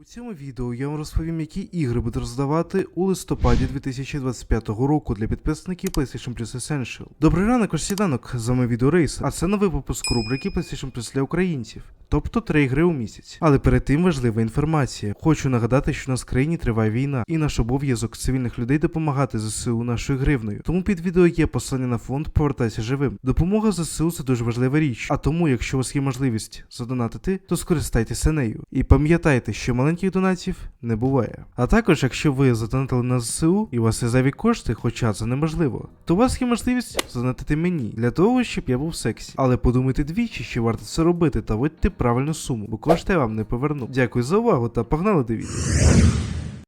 У цьому відео я вам розповім, які ігри будуть роздавати у листопаді 2025 року для підписників PlayStation Plus Essential. Добрий ранок, ось сіданок, з вами відеорейс, а це новий випуск рубрики PlayStation Plus для українців. Тобто три ігри у місяць. Але перед тим важлива інформація. Хочу нагадати, що на країні триває війна, і наш обов'язок цивільних людей допомагати ЗСУ нашою гривнею. Тому під відео є послання на фонд Повертайся живим. Допомога ЗСУ це дуже важлива річ. А тому, якщо у вас є можливість задонатити, то скористайтеся нею. І пам'ятайте, що маленьких донатів не буває. А також, якщо ви задонатили на ЗСУ і у вас є зайві кошти, хоча це неможливо, то у вас є можливість задонатити мені для того, щоб я був в сексі. Але подумайте двічі, що варто це робити та вводьте правильну суму, бо кошти я вам не поверну. Дякую за увагу та погнали дивіться.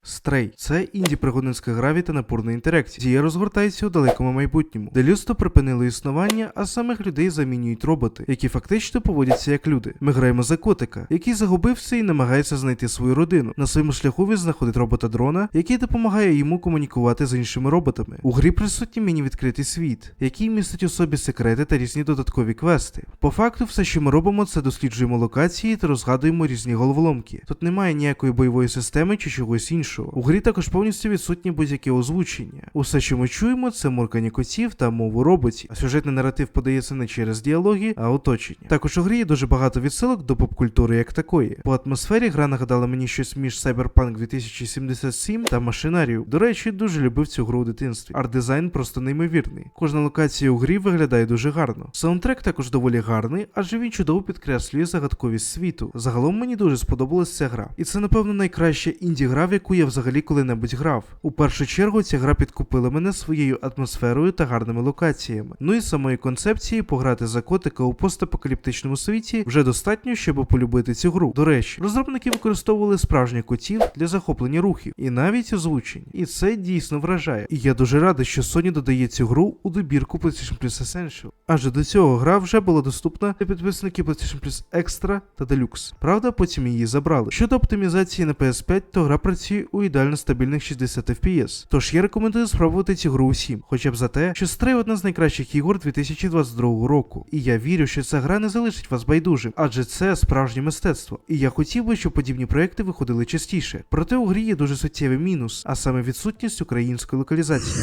Стрей це інді пригодницька граві та напорна інтеракція. Дія розгортається у далекому майбутньому, де людство припинило існування, а самих людей замінюють роботи, які фактично поводяться як люди. Ми граємо за котика, який загубився і намагається знайти свою родину. На своєму шляху він знаходить робота дрона, який допомагає йому комунікувати з іншими роботами. У грі присутній міні-відкритий світ, який містить у собі секрети та різні додаткові квести. По факту, все, що ми робимо, це досліджуємо локації та розгадуємо різні головоломки. Тут немає ніякої бойової системи чи чогось іншого. У грі також повністю відсутні будь-яке озвучення. Усе, що ми чуємо, це муркання котів та мову роботів. А сюжетний наратив подається не через діалоги, а оточення. Також у грі є дуже багато відсилок до поп-культури як такої. По атмосфері гра нагадала мені щось між Cyberpunk 2077 та Машинарію. До речі, дуже любив цю гру у дитинстві. Арт-дизайн просто неймовірний. Кожна локація у грі виглядає дуже гарно. Саундтрек також доволі гарний, адже він чудово підкреслює загадковість світу. Загалом мені дуже сподобалась ця гра. І це, напевно, найкраща інді-гра, в яку я взагалі коли-небудь грав. У першу чергу ця гра підкупила мене своєю атмосферою та гарними локаціями. Ну і самої концепції пограти за котика у постапокаліптичному світі вже достатньо, щоб полюбити цю гру. До речі, розробники використовували справжніх котів для захоплення рухів і навіть озвучень. І це дійсно вражає. І я дуже радий, що Sony додає цю гру у добірку PlayStation Plus Essential. Адже до цього гра вже була доступна для підписників PlayStation Plus Extra та Deluxe. Правда, потім її забрали. Щодо оптимізації на PS5, то гра працює у ідеально стабільних 60 FPS. Тож я рекомендую спробувати цю гру усім, хоча б за те, що Stray одна з найкращих ігор 2022 року. І я вірю, що ця гра не залишить вас байдужим, адже це справжнє мистецтво. І я хотів би, щоб подібні проекти виходили частіше. Проте у грі є дуже суттєвий мінус, а саме відсутність української локалізації.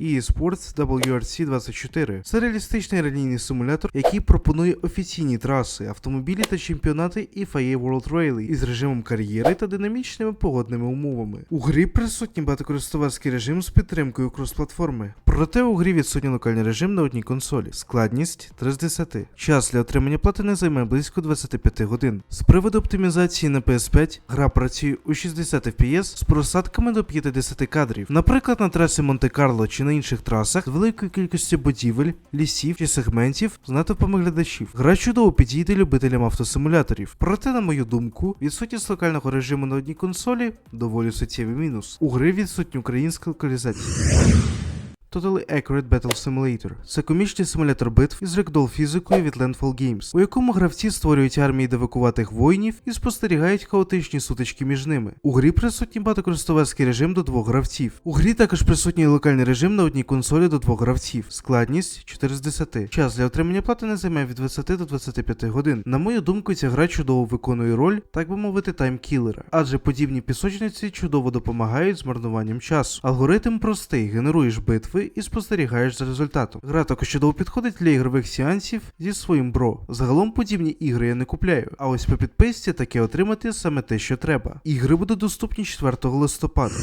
EA Sports WRC 24 це реалістичний ралійний симулятор, який пропонує офіційні траси, автомобілі та чемпіонати FIA World Rally із режимом кар'єри та динамічними погодними умовами. У грі присутній багатокористувацький режим з підтримкою крос-платформи. Проте у грі відсутній локальний режим на одній консолі. Складність 3 з 10. Час для отримання платини займе близько 25 годин. З приводу оптимізації на PS5 гра працює у 60 FPS з просадками до 50 кадрів. Наприклад, на трасі Монте-Карло чи на інших трасах з великою кількістю будівель, лісів чи сегментів з натовпами глядачів. Гра чудово підійде любителям автосимуляторів. Проте, на мою думку, відсутність локального режиму на одній консолі доволі суттєвий мінус. У гри відсутня українська локалізація. Totally Accurate Battle Simulator це комічний симулятор битв із рекдол фізикою від Landfall Games, у якому гравці створюють армії девакуватих воїнів і спостерігають хаотичні сутички між ними. У грі присутній багатокористувацький режим до двох гравців. У грі також присутній локальний режим на одній консолі до двох гравців. Складність 4 з 10. Час для отримання плати не займе від 20 до 25 годин. На мою думку, ця гра чудово виконує роль, так би мовити, таймкілера, адже подібні пісочниці чудово допомагають з марнуванням часу. Алгоритм простий: генеруєш битви і спостерігаєш за результатом. Гра також чудово підходить для ігрових сеансів зі своїм бро. Загалом подібні ігри я не купляю, а ось по підписці таке отримати саме те, що треба. Ігри будуть доступні 4 листопада.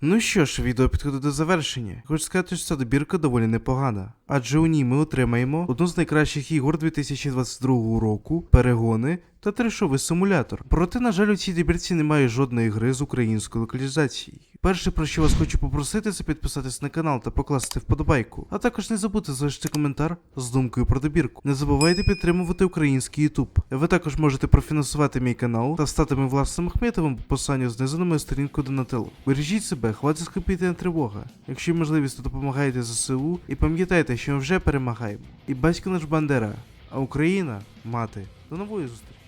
Ну що ж, відео підходить до завершення. Хочу сказати, що ця добірка доволі непогана, адже у ній ми отримаємо одну з найкращих ігор 2022 року, перегони та трешовий симулятор. Проте, на жаль, у цій добірці немає жодної гри з українською локалізацією. Перше, про що вас хочу попросити, це підписатись на канал та покласти вподобайку. А також не забудьте залишити коментар з думкою про добірку. Не забувайте підтримувати український YouTube. Ви також можете профінансувати мій канал та стати моїм власним Ахметовим по посиланню знизу на мою сторінку Донателло. Бережіть себе, хватить скопійна тривога. Якщо можливість, то допомагайте ЗСУ і пам'ятайте, що ми вже перемагаємо. І батько наш Бандера, а Україна мати. До нової зустрічі!